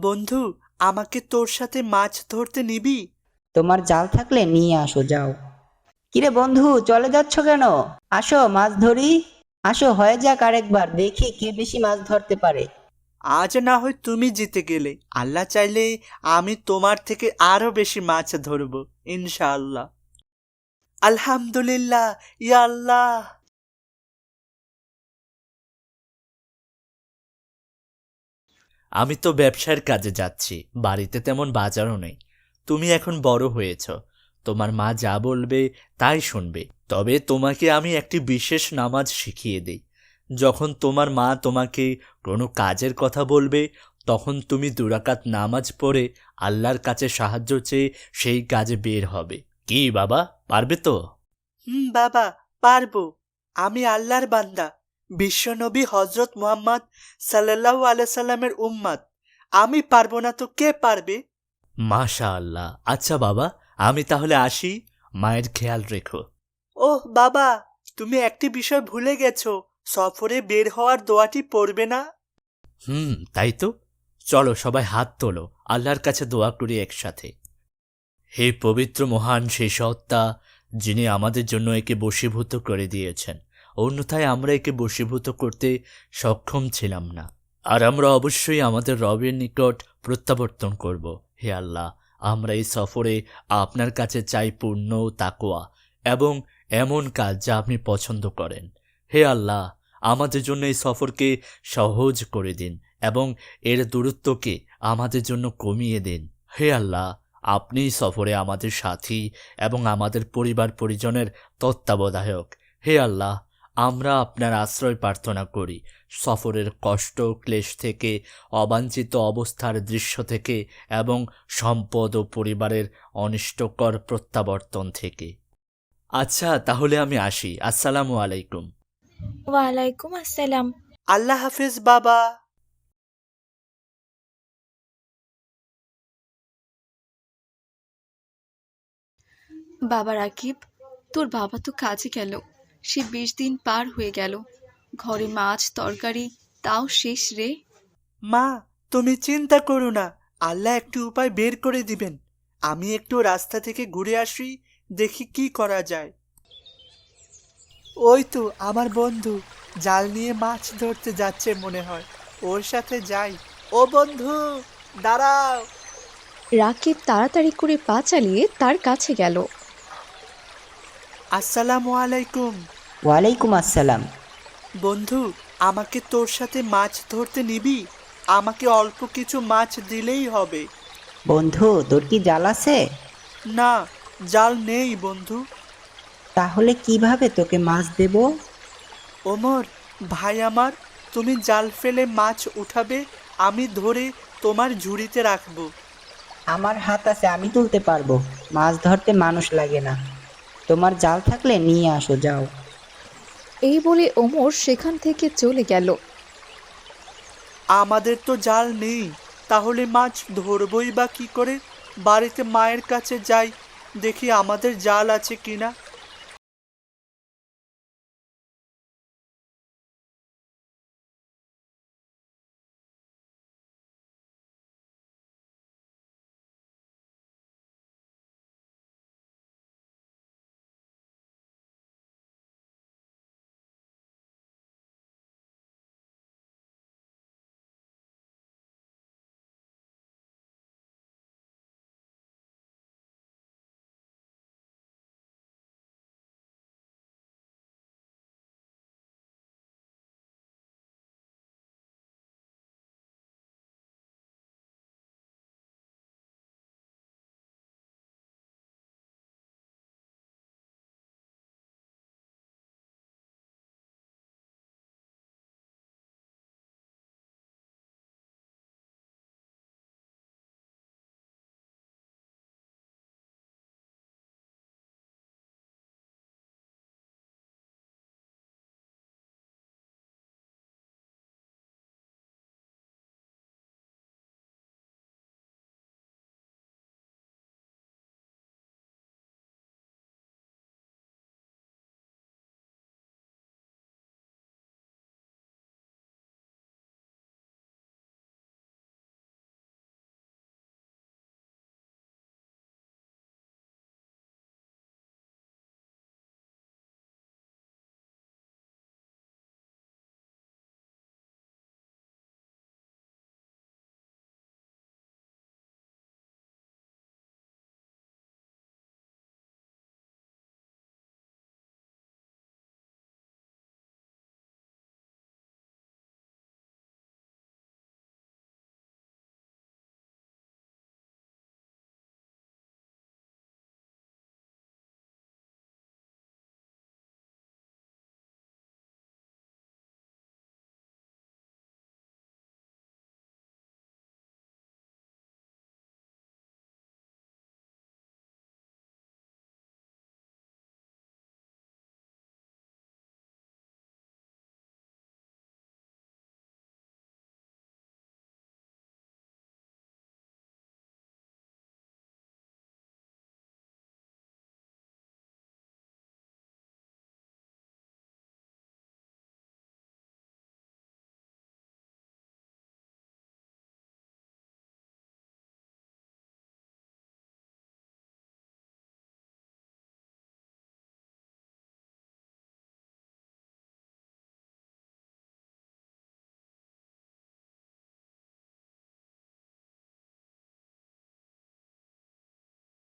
বন্ধু আমাকে তোর সাথে মাছ ধরতে নিবি? তোমার জাল থাকলে নিয়ে আসো যাও। কিরে বন্ধু চলে যাচ্ছ কেন? আসো মাছ ধরি। আসো হয়ে যাক আরেকবার দেখি কে বেশি মাছ ধরতে পারে। আজ না হয় তুমি জিতে গেলে। আল্লাহ চাইলে আমি তোমার থেকে আরও বেশি মাছ ধরব ইনশাআল্লাহ। আলহামদুলিল্লাহ ইয়া আল্লাহ। আমি তো ব্যবসার কাজে যাচ্ছি, বাড়িতে তেমন বাজারও নেই। তুমি এখন বড় হয়েছ, তোমার মা যা বলবে তাই শুনবে। তবে তোমাকে আমি একটি বিশেষ নামাজ শিখিয়ে দিই। যখন তোমার মা তোমাকে কোনো কাজের কথা বলবে, তখন তুমি দুরাকাত নামাজ পড়ে আল্লাহর কাছে সাহায্য চেয়ে সেই কাজে বের হবে। কি বাবা, পারবে তো? হুম, বাবা, পারব। আমি আল্লাহর বান্দা। বিশ্বনবী হজরত মুহাম্মদ সাল্লাল্লাহু আলাইহি সাল্লামের উম্মাদ আমি পারব না তো কে পারবে? মাশা আল্লাহ আচ্ছা বাবা আমি তাহলে আসি। মায়ের খেয়াল রেখো। ওহ বাবা তুমি একটি বিষয় ভুলে গেছো। সফরে বের হওয়ার দোয়াটি পড়বে না? হুম তাই তো। চলো সবাই হাত তোলো। আল্লাহর কাছে দোয়া করি একসাথে। হে পবিত্র মহান সেই সত্তা যিনি আমাদের জন্য একে বশীভূত করে দিয়েছেন। অন্যথায় আমরা একে বশীভূত করতে সক্ষম ছিলাম না। আর আমরা অবশ্যই আমাদের রবের নিকট প্রত্যাবর্তন করব। হে আল্লাহ, আমরা এই সফরে আপনার কাছে চাই পূর্ণ তাকোয়া এবং এমন কাজ যা আপনি পছন্দ করেন। হে আল্লাহ, আমাদের জন্য এই সফরকে সহজ করে দিন এবং এর দূরত্বকে আমাদের জন্য কমিয়ে দিন। হে আল্লাহ, আপনি সফরে আমাদের সাথী এবং আমাদের পরিবার পরিজনের তত্ত্বাবধায়ক। হে আল্লাহ আমরা আপনার আশ্রয় প্রার্থনা করি। সফরের কষ্ট ক্লেশ থেকে অবাঞ্ছিত অবস্থার দৃশ্য থেকে এবং সম্পদ ও পরিবারের অনিষ্টকর প্রত্যাবর্তন থেকে। আচ্ছা তাহলে আমি আসি। আসসালামু আলাইকুম। ওয়ালাইকুম আসসালাম। আল্লাহ হাফিজ বাবা। বাবা রাকিব তোর বাবা তো কাজে গেল। সে বিশ দিন পার হয়ে গেল। ঘরে মাছ তরকারি তাও শেষ রে। মা তুমি চিন্তা করো না। আল্লাহ একটু উপায় বের করে দিবেন। আমি একটু রাস্তা থেকে ঘুরে আসি দেখি কি করা যায়। ওই তো আমার বন্ধু জাল নিয়ে মাছ ধরতে যাচ্ছে মনে হয়। ওর সাথে যাই। ও বন্ধু দাঁড়াও। রাকিব তাড়াতাড়ি করে পা চালিয়ে তার কাছে গেল। আসসালামু আলাইকুম। ওয়ালাইকুম আসসালাম। বন্ধু আমাকে তোর সাথে মাছ ধরতে নিবি? আমাকে অল্প কিছু মাছ দিলেই হবে। বন্ধু তোর কি জাল আছে? না জাল নেই বন্ধু। তাহলে কীভাবে তোকে মাছ দেব? ওমর ভাই আমার তুমি জাল ফেলে মাছ উঠাবে আমি ধরে তোমার ঝুড়িতে রাখব। আমার হাত আছে আমি তুলতে পারব। মাছ ধরতে মানুষ লাগে না। তোমার জাল থাকলে নিয়ে আসো যাও। এই বলে ওমর সেখান থেকে চলে গেল। আমাদের তো জাল নেই, তাহলে মাছ ধরবই বা কি করে? বাড়িতে মায়ের কাছে যাই, দেখি আমাদের জাল আছে কিনা।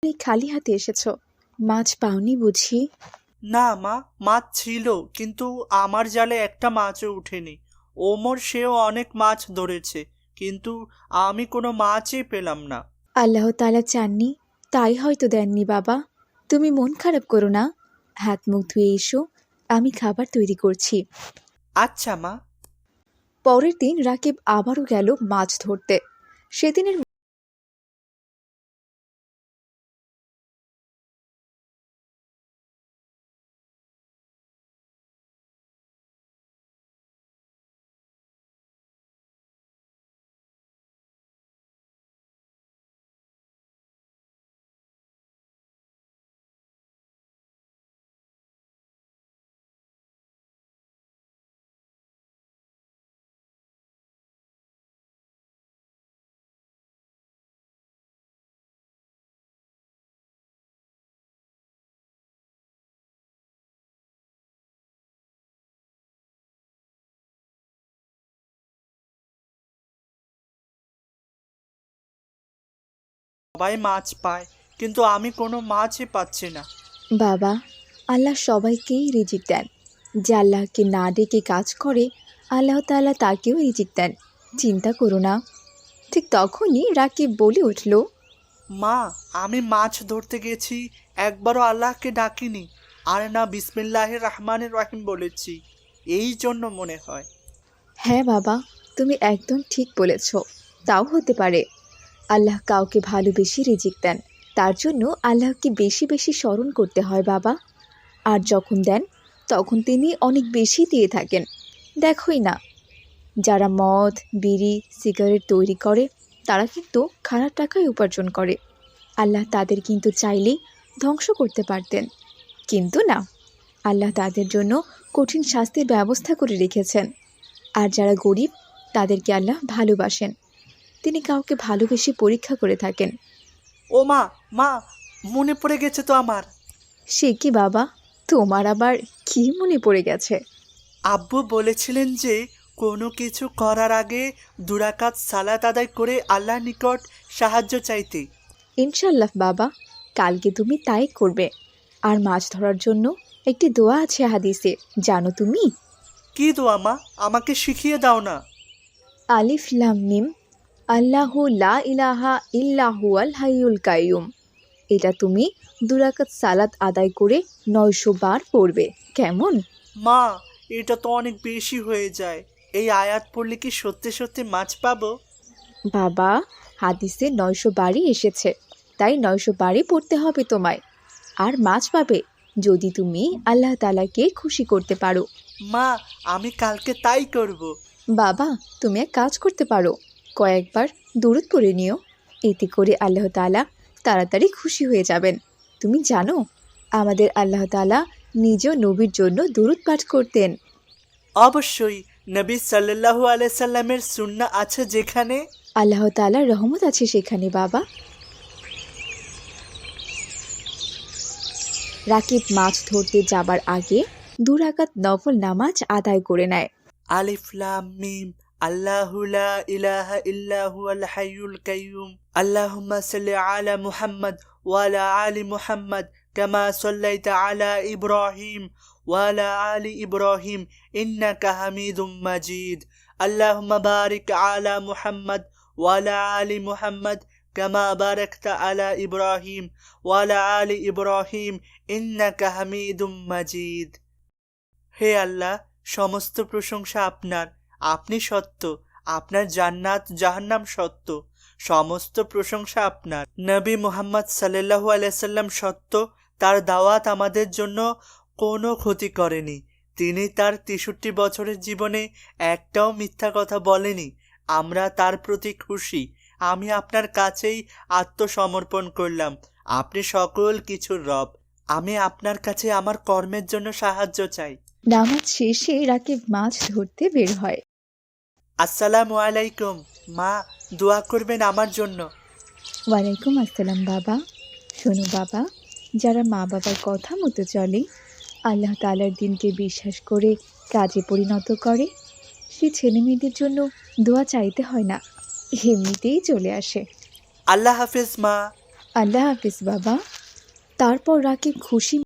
এই খালি হাতে এসেছ। মাছ পাওনি বুঝি? না মা মাছ ছিল কিন্তু আমার জালে একটা মাছও উঠেনি। ওমর সেও অনেক মাছ ধরেছে কিন্তু আমি কোনো মাছই পেলাম না। আল্লাহ তালা চাননি? তাই হয়তো দেননি বাবা। তুমি মন খারাপ করো না। হাত মুখ ধুয়ে এসো আমি খাবার তৈরি করছি। আচ্ছা মা। পরের দিন রাকিব আবারও গেল মাছ ধরতে। সেদিনের সবাই মাছ পায় কিন্তু আমি কোনো মাছই পাচ্ছি না। বাবা আল্লাহ সবাইকেই রিজিক দেন। যে আল্লাহকে না ডেকে কাজ করে আল্লাহ তাআলা তাকেও রিজিক দেন। চিন্তা করো না। ঠিক তখনই রাকিব বলে উঠল মা আমি মাছ ধরতে গেছি একবারও আল্লাহকে ডাকিনি। আর না বিসমিল্লাহ রহমানের রহিম বলেছি। এই জন্য মনে হয়। হ্যাঁ বাবা তুমি একদম ঠিক বলেছ। তাও হতে পারে। আল্লাহ কাউকে ভালোবেসে রিজিক দেন। তার জন্য আল্লাহকে বেশি বেশি স্মরণ করতে হয় বাবা। আর যখন দেন, তখন তিনি অনেক বেশি দিয়ে থাকেন। দেখোই না। যারা মদ, বিড়ি, সিগারেট তৈরি করে, তারা কিন্তু খারাপ টাকায় উপার্জন করে। আল্লাহ তাদের কিন্তু চাইলেই ধ্বংস করতে পারতেন। কিন্তু না। আল্লাহ তাদের জন্য কঠিন শাস্তির ব্যবস্থা করে রেখেছেন। আর যারা গরিব, তাদেরকে আল্লাহ ভালোবাসেন। তিনি কাউকে ভালোবেসে পরীক্ষা করে থাকেন। ও মা মা মনে পড়ে গেছে তো আমার। সে কি বাবা? তোমার আবার কি মনে পড়ে গেছে? আব্বু বলেছিলেন যে কোনো কিছু করার আগে দুরাকাত সালাত আদায় করে আল্লাহর নিকট সাহায্য চাইতে। ইনশাল্লাহ বাবা কালকে তুমি তাই করবে। আর মাছ ধরার জন্য একটি দোয়া আছে হাদিসে জানো তুমি? কি দোয়া মা? আমাকে শিখিয়ে দাও না। আলিফ লাম মিম আল্লাহু লা ইলাহা ইল্লাহু আল হাইয়ুল কাইয়ুম। এটা তুমি দুরাকাত সালাত আদায় করে নয়শো বার পড়বে। কেমন? মা এটা তো অনেক বেশি হয়ে যায়। এই আয়াত পড়লে কি সত্যি সত্যি মাছ পাবো? বাবা হাদিসে নয়শো বারই এসেছে তাই নয়শো বারই পড়তে হবে তোমায়। আর মাছ পাবে যদি তুমি আল্লাহ তালাকে খুশি করতে পারো। মা আমি কালকে তাই করব। বাবা তুমি এক কাজ করতে পারো। কয়েকবার দূরত করে নিও। এতে করে আল্লাহ তালা তাড়াতাড়ি খুশি হয়ে যাবেন। তুমি জানো আমাদের আল্লাহ তালা নিজ নবীর জন্য দূরত পাঠ করতেন। অবশ্যই নবী সাল্লাল্লাহু আলাইহি সাল্লামের সুন্নাহ আছে যেখানে? আল্লাহ তালার রহমত আছে সেখানে বাবা। রাকিব মাছ ধরতে যাবার আগে দুরাকাত নফল নামাজ আদায় করে নেয়। আলিফ লাম মিম আল্লাহু লা ইলাহা ইল্লা হুয়াল হাইয়ুল কাইয়ুম আল্লাহুম্মা সাল্লি আলা মুহাম্মদ ওয়া আলা আলি মুহাম্মদ কামা সাল্লাইতা আলা ইব্রাহিম ওয়া আলা আলি ইব্রাহিম ইন্নাকা হামিদুম মাজিদ আল্লাহুম্মা বারিক আলা মুহাম্মদ ওয়া আলা আলি মুহাম্মদ كما باركت على إبراهيم وعلى آل إبراهيم إنك حميد مجيد হে আল্লাহ সমস্ত প্রশংসা আপনার আপনি সত্য, আপনার জান্নাত জাহান্নাম সত্য, সমস্ত প্রশংসা আপনার। নবী মোহাম্মদ সাল্লাল্লাহু আলাইসাল্লাম সত্য, তার দাওয়াত আমাদের জন্য কোনো ক্ষতি করেনি। তিনি তার তেষট্টি বছরের জীবনে একটাও মিথ্যা কথা বলেনি। আমরা তার প্রতি খুশি। আমি আপনার কাছেই আত্মসমর্পণ করলাম। আপনি সকল কিছুর রব। আমি আপনার কাছে আমার কর্মের জন্য সাহায্য চাই। নামাজ শেষে রাকিব মাছ ধরতে বের হয়। আসসালামু আলাইকুম। মা দোয়া করবেন আমার জন্য। ওয়ালাইকুম আসসালাম বাবা। শোনো বাবা যারা মা বাবার কথা মতো চলে আল্লাহ তালার দিনকে বিশ্বাস করে কাজে পরিণত করে সে ছেলে মেয়েদের জন্য দোয়া চাইতে হয় না এমনিতেই চলে আসে। আল্লাহ হাফিজ মা। আল্লাহ হাফিজ বাবা। তারপর রাকিব খুশি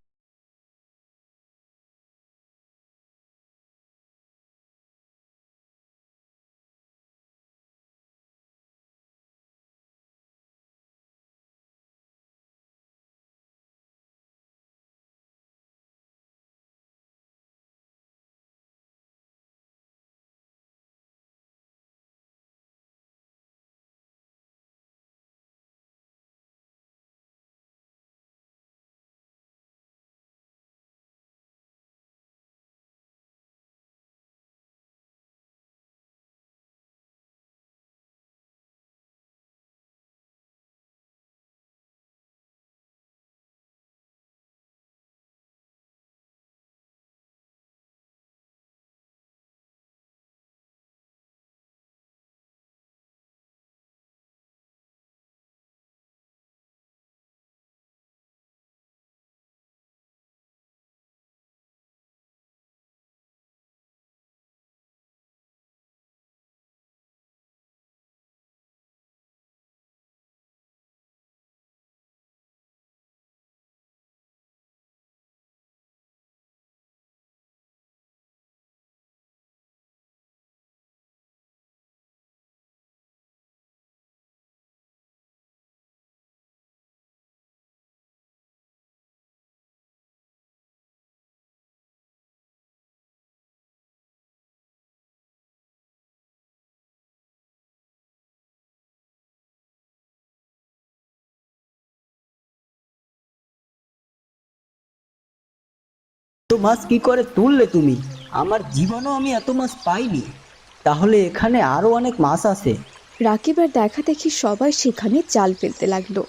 তো মাছ কি করে তুললে তুমি? আমার জীবনেও আমি এত মাছ পাইনি। তাহলে এখানে আরও অনেক মাছ আছে। রাকিবের দেখা দেখি সবাই সেখানে জাল ফেলতে লাগল।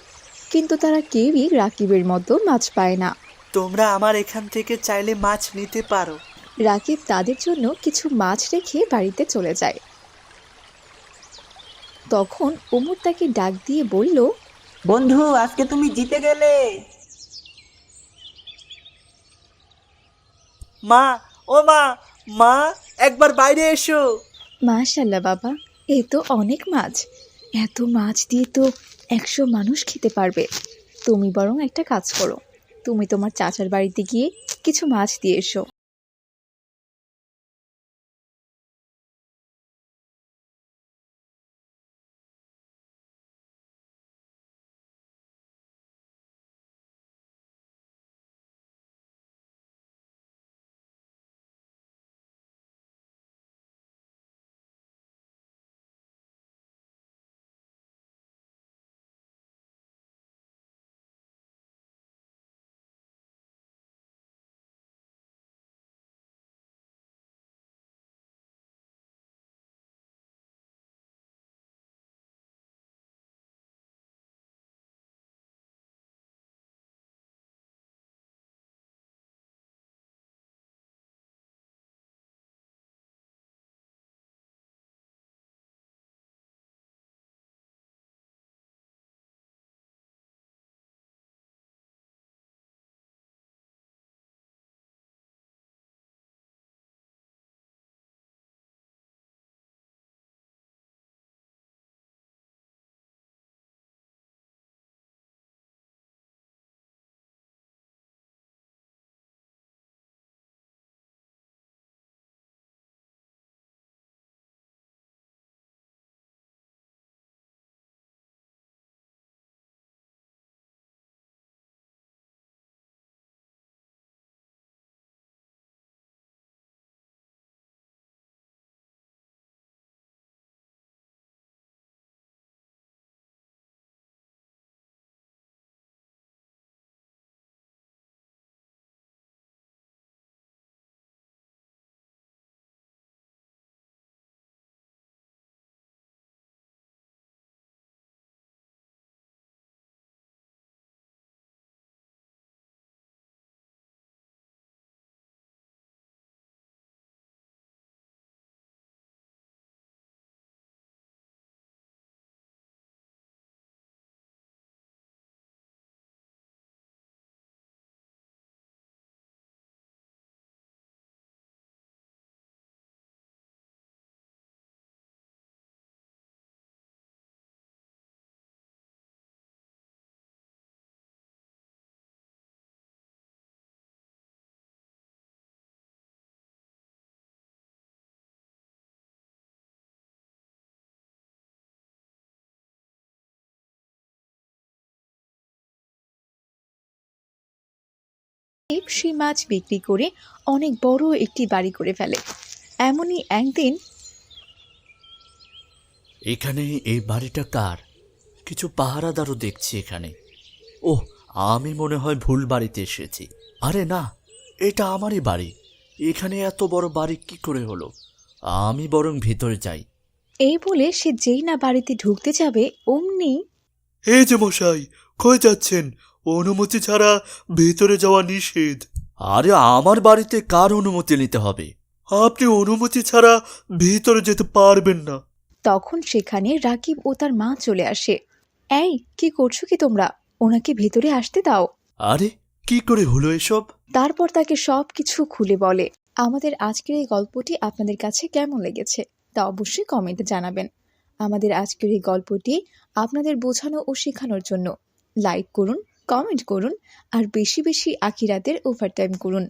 কিন্তু তারা কেউই রাকিবের মতো মাছ পায় না। তোমরা আমার এখান থেকে চাইলে মাছ নিতে পারো। রাকিব তাদের জন্য কিছু মাছ রেখে বাড়িতে চলে যায়। তখন ওমর তাকে ডাক দিয়ে বলল বন্ধু আজকে তুমি জিতে গেলে। মা, ও মা মা, একবার বাইরে এসো। মাশাল্লাহ বাবা, এই তো অনেক মাছ। এত মাছ দিয়ে তো একশো মানুষ খেতে পারবে। তুমি বরং একটা কাজ করো। তুমি তোমার চাচার বাড়িতে গিয়ে কিছু মাছ দিয়ে এসো। সেই মাছ বিক্রি করে অনেক বড় একটি বাড়ি করে ফেলে। এমনই একদিন এখানে এই বাড়িটা কার? কিছু পাহারাদারও দেখছি এখানে। ওহ আমি মনে হয় ভুল বাড়িতে এসেছি। আরে না এটা আমারই বাড়ি। এখানে এত বড় বাড়ি কি করে হলো? আমি বরং ভিতরে যাই। এই বলে সে যেই না বাড়িতে ঢুকতে যাবে অমনি এই যে মশাই কই যাচ্ছেন? অনুমতি ছাড়া ভেতরে যাওয়া নিষেধ। আরে আমার বাড়িতে কার অনুমতি নিতে হবে? আপনি অনুমতি ছাড়া ভেতরে যেতে পারবেন না। তখন সেখানে রাকিব ও তার মা চলে আসে। এই কি করছ কি তোমরা? ওনাকে ভেতরে আসতে দাও। আরে কি করে হলো এসব? তারপর তাকে সব কিছু খুলে বলে আমাদের আজকের এই গল্পটি আপনাদের কাছে কেমন লেগেছে? তা অবশ্যই কমেন্টে জানাবেন। আমাদের আজকের এই গল্পটি আপনাদের বোঝানো ও শেখানোর জন্য। লাইক করুন কমেন্ট করুন আর বেশি বেশি আকিরাতের ওভারটাইম করুন।